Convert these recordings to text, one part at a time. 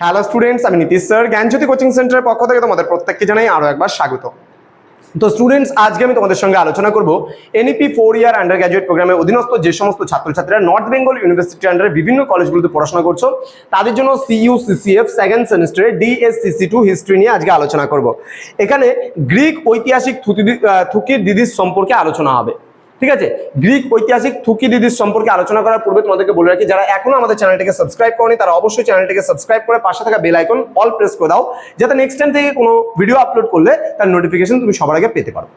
Hello students আমি Nitish sir জ্ঞানজ্যোতি coaching সেন্টারের পক্ষ থেকে তোমাদের প্রত্যেককে জানাই আরও একবার স্বাগত। তো স্টুডেন্টস আজকে আমি তোমাদের সঙ্গে আলোচনা করব NEP four year undergraduate প্রোগ্রামের অধীনস্থ যে সমস্ত ছাত্রছাত্রীরা নর্থ বেঙ্গল ইউনিভার্সিটির আন্ডারে বিভিন্ন কলেজগুলোতে পড়াশোনা করছ, তাদের জন্য সিইউ সিসিএফ সেকেন্ড সেমিস্টারে ডিএসসিসি টু হিস্ট্রি নিয়ে আজকে আলোচনা করব। এখানে গ্রিক ঐতিহাসিক থুকির দিদির সম্পর্কে আলোচনা হবে। ঠিক আছে? গ্রিক ঐতিহাসিক থুকি দিদির সম্পর্কে আলোচনা করার পূর্বে তোমাদেরকে বলে রাখি, যারা এখনও আমাদের চ্যানেলটিকে সাবস্ক্রাইব করেনি, তারা অবশ্যই চ্যানেলটিকে সাবস্ক্রাইব করে পাশে থাকা বেল আইকন অল প্রেস করে দাও, যাতে নেক্সট টাইম থেকে কোনো ভিডিও আপলোড করলে তার নোটিফিকেশন তুমি সবার আগে পেতে পারো।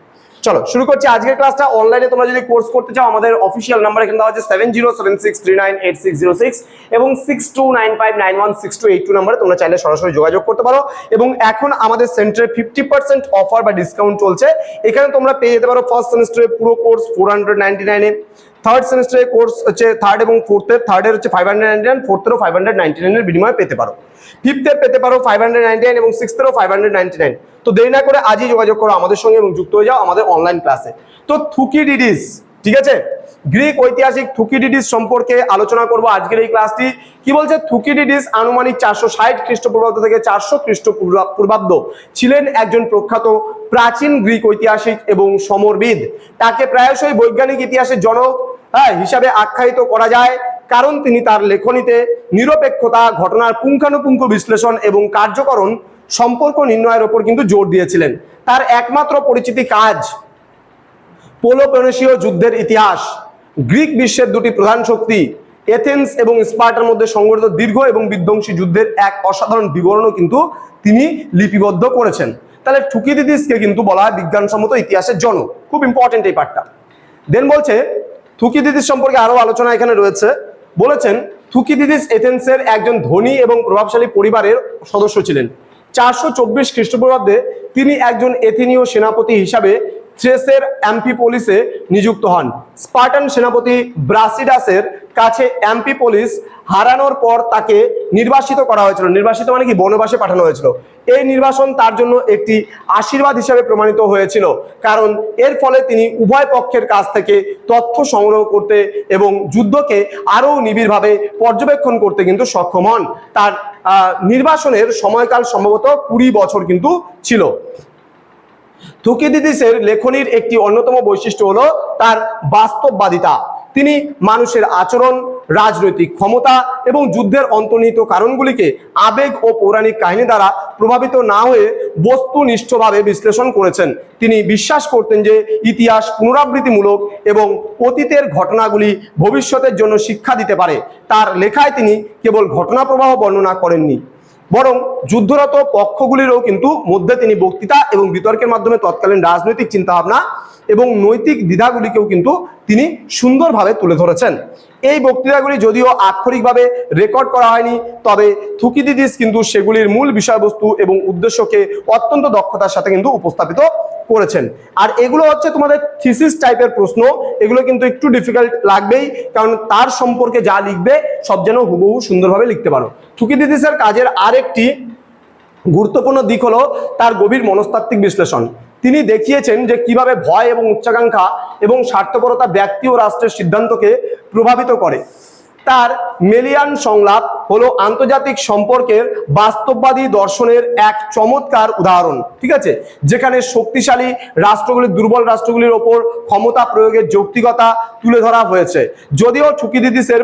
চলো, শুরু করছি আজকের ক্লাসটা অনলাইনে তোমরা যদি কোর্স করতে চাও, আমাদের অফিসিয়াল নাম্বার এখানে দেওয়া আছে seven zero seven six three nine eight six zero six এবং six two nine five nine one six two eight two নাম্বারে তোমরা চাইলে সরাসরি যোগাযোগ করতে পারো। এবং এখন আমাদের সেন্টারে ফিফটি পার্সেন্ট অফার বা ডিসকাউন্ট চলছে। এখানে তোমরা পেয়ে যেতে পারো ফার্স্ট সেমিস্টারে পুরো কোর্স ফোর হান্ড্রেড নাইনটি নাইনে থার্ড সেমিস্টারের কোর্স হচ্ছে থার্ড এবং ফোর্থের থার্ডের হচ্ছে ফাইভ হান্ড্রেড নাইনটি নাইন ফোর্থেরও ফাইভ হান্ড্রেড নাইনটি নাইনের বিনিময়ে পেতে পারো। ফিফথের পেতে পারো ফাইভ হান্ড্রেড নাইনটি নাইন এবং সিক্সথেরও ফাইভ হান্ড্রেড নাইনটি নাইন তো দেরি না করে আজই যোগাযোগ করো আমাদের সঙ্গে এবং যুক্ত হয়ে যাও আমাদের অনলাইন ক্লাসে তো থুকি ডিডিস ঠিক আছে? গ্রিক ঐতিহাসিক থুকিডিডিস সম্পর্কে আলোচনা করব আজকের এই ক্লাসটি। কি বলছে? থুকিডিডিস আনুমানিক চারশো ষাট খ্রিস্টপূর্বাব্দ থেকে চারশো খ্রিস্টপূর্বাব্দ ছিলেন একজন প্রখ্যাত প্রাচীন গ্রিক ঐতিহাসিক এবং সমরবিদ। তাকে প্রায়শই বৈজ্ঞানিক ইতিহাসের জনক হ্যাঁ হিসাবে আখ্যায়িত করা যায়। কারণ তিনি তার লেখনীতে নিরপেক্ষতা, ঘটনার পুঙ্খানুপুঙ্খ বিশ্লেষণ এবং কার্যকরণ, সম্পর্ক নির্ণয়ের ওপর কিন্তু জোর দিয়েছিলেন। তার একমাত্র পরিচিতি কাজ পোলোপেনেশীয় যুদ্ধের ইতিহাস। গ্রিক বিশ্বের দুটি প্রধান শক্তি, এথেন্স এবং স্পার্টার মধ্যে সংঘটিত দীর্ঘ এবং বিধ্বংসী যুদ্ধের এক অসাধারণ বিবরণও কিন্তু তিনি লিপিবদ্ধ করেছেন। তাহলে থুকিদিদিসকে কিন্তু বলা হয় বিজ্ঞানসম্মত ইতিহাসের জনক। খুব ইম্পর্টেন্ট এই পার্টটা দেন বলছে থুকি থুকিদিদিস সম্পর্কে আরও আলোচনা এখানে রয়েছে। বলেছেন, থুকিদিদিস এথেন্সের একজন ধনী এবং প্রভাবশালী পরিবারের সদস্য ছিলেন। চারশো চব্বিশ খ্রিস্টপূর্বাব্দে তিনি একজন এথেনীয় সেনাপতি হিসাবে থ্রেসের অ্যাম্পিপোলিসে নিযুক্ত হন। স্পার্টান সেনাপতি ব্রাসিডাসের কাছে এমপি অ্যাম্পিপোলিস হারানোর পর তাকে নির্বাসিত করা হয়েছিল। নির্বাসিত মানে কি? বনবাসে পাঠানো হয়েছিল। এই নির্বাসন তার জন্য একটি আশীর্বাদ হিসাবে প্রমাণিত হয়েছিল। কারণ এর ফলে তিনি উভয় পক্ষের কাছ থেকে তথ্য সংগ্রহ করতে এবং যুদ্ধকে আরও নিবিড়ভাবে পর্যবেক্ষণ করতে কিন্তু সক্ষম হন। তার নির্বাসনের সময়কাল সম্ভবত কুড়ি বছর কিন্তু ছিল। থুকিদিদিসের লেখনীর একটি অন্যতম বৈশিষ্ট্য হলো তার বাস্তববাদিতা। তিনি মানুষের আচরণ, রাজনৈতিক ক্ষমতা এবং যুদ্ধের অন্তর্নিহিত কারণগুলিকে আবেগ ও পৌরাণিক কাহিনী দ্বারা প্রভাবিত না হয়ে বস্তুনিষ্ঠভাবে বিশ্লেষণ করেছেন। তিনি বিশ্বাস করতেন যে ইতিহাস পুনরাবৃত্তিমূলক এবং অতীতের ঘটনাগুলি ভবিষ্যতের জন্য শিক্ষা দিতে পারে। তার লেখায় তিনি কেবল ঘটনা প্রবাহ বর্ণনা করেননি। বরং যুদ্ধরত পক্ষগুলিরও কিন্তু মধ্যে তিনি বক্তৃতা এবং বিতর্কের মাধ্যমে তৎকালীন রাজনৈতিক চিন্তাভাবনা এবং নৈতিক দ্বিধাগুলিকেও কিন্তু তিনি সুন্দরভাবে তুলে ধরেছেন। এই বক্তৃতাগুলি যদিও আক্ষরিকভাবে রেকর্ড করা হয়নি, তবে থুকিদিদিস কিন্তু সেগুলির মূল বিষয়বস্তু এবং উদ্দেশ্যকে অত্যন্ত দক্ষতার সাথে কিন্তু উপস্থাপিত করেছেন। আর এগুলো হচ্ছে তোমাদের থিসিস টাইপের প্রশ্ন। এগুলো কিন্তু একটু ডিফিকাল্ট লাগবেই, কারণ তার সম্পর্কে যা লিখবে, সব যেন হুবহু সুন্দরভাবে লিখতে পারো। থুকিদিদিসের কাজের আরেকটি গুরুত্বপূর্ণ দিক হলো তার গভীর মনস্তাত্ত্বিক বিশ্লেষণ। তিনি দেখিয়েছেন যে কীভাবে ভয় এবং উচ্চাকাঙ্ক্ষা এবং স্বার্থপরতা ব্যক্তি ও রাষ্ট্রের সিদ্ধান্তকে প্রভাবিত করে। তার মেলিয়ান সংলাপ হলো আন্তর্জাতিক সম্পর্কের বাস্তববাদী দর্শনের এক চমৎকার উদাহরণ, ঠিক আছে? যেখানে শক্তিশালী রাষ্ট্রগুলির দুর্বল রাষ্ট্রগুলির ওপর ক্ষমতা প্রয়োগের যৌক্তিকতা তুলে ধরা হয়েছে। যদিও ঠুকিদিদিসের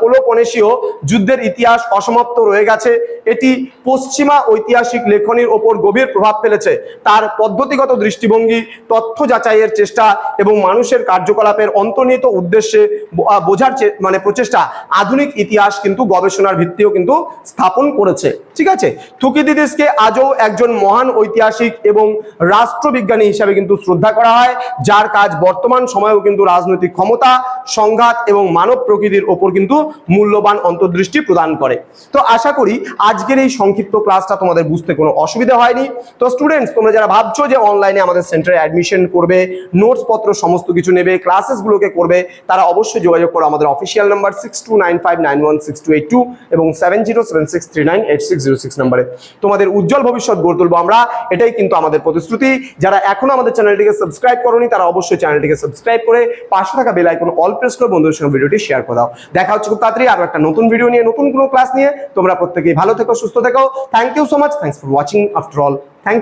পোলোপনেশীয় যুদ্ধের ইতিহাস অসমাপ্ত রয়ে গেছে, এটি পশ্চিমা ঐতিহাসিক লেখনীর ওপর গভীর প্রভাব ফেলেছে। তার পদ্ধতিগত দৃষ্টিভঙ্গি, তথ্য যাচাইয়ের চেষ্টা এবং মানুষের কার্যকলাপের অন্তর্নিহিত উদ্দেশ্যে বোঝার মানে প্রচেষ্টা আধুনিক ইতিহাস কিন্তু গবেষণার ভিত্তিও কিন্তু স্থাপন করেছে। ঠিক আছে? থুকিদিদিসকে আজও একজন মহান ঐতিহাসিক এবং রাষ্ট্রবিজ্ঞানী হিসাবে কিন্তু শ্রদ্ধা করা হয়, যার কাজ বর্তমান সময়েও কিন্তু রাজনৈতিক ক্ষমতা, সংঘাত এবং মানব প্রকৃতির ওপর কিন্তু মূল্যবান অন্তর্দৃষ্টি প্রদান করে। তো আশা করি আজকের এই সংক্ষিপ্ত ক্লাসটা তোমাদের বুঝতে কোনো অসুবিধা হয়নি। তো স্টুডেন্টস তোমরা যারা ভাবছ যে অনলাইনে আমাদের সেন্টারে অ্যাডমিশন করবে নোটস পত্র সমস্ত কিছু নেবে ক্লাসেসগুলোকে করবে, তারা অবশ্যই যোগাযোগ করো আমাদের official number six two nine five nine one six two eight two এবং seven zero seven six three nine eight six zero six নাম্বারে। তোমাদের উজ্জ্বল ভবিষ্যৎ গড়ে তুলবো আমরা। এটাই কিন্তু আমাদের প্রতিশ্রুতি। যারা এখনও আমাদের চ্যানেলটিকে সাবস্ক্রাইব করনি, তারা অবশ্যই চ্যানেলটিকে সাবস্ক্রাইব করে পাশে থাকা বেল আইকন অল প্রেস করে বন্ধুদের সঙ্গে ভিডিওটি শেয়ার করে দাও। দেখা হচ্ছে খুব তাড়াতাড়ি আরও একটা নতুন ভিডিও নিয়ে, নতুন কোনো ক্লাস নিয়ে। তোমরা প্রত্যেকেই ভালো থেকো, সুস্থ থেকো। Thank you so much thanks for watching after all thank